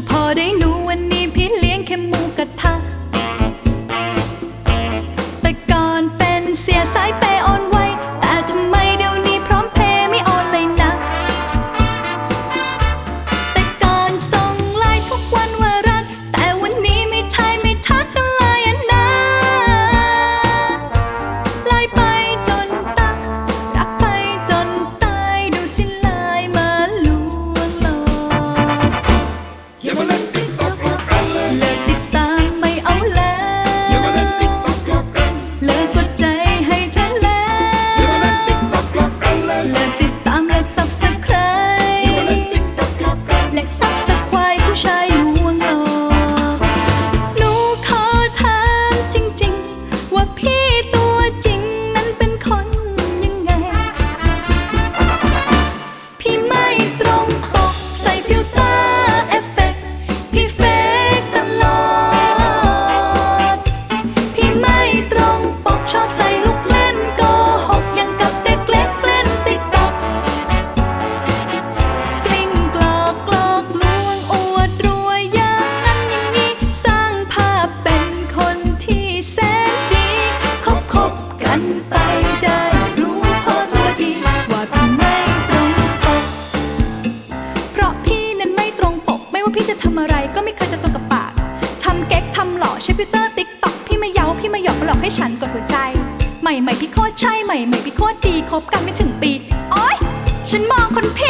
the pod ทำอะไรก็ไม่เคยจะตรงกับปากทำเก๊กทำหล่อใช้ฟิลเตอร์ติ๊กต็อกพี่มาเยาพี่มาหยอกมาหลอกให้ฉันกดหัวใจ ใหม่ใหม่พี่โคตรใช่ใหม่ใหม่พี่โคตรดีคบกันไม่ถึงปีโอ๊ยฉันมองคนผิด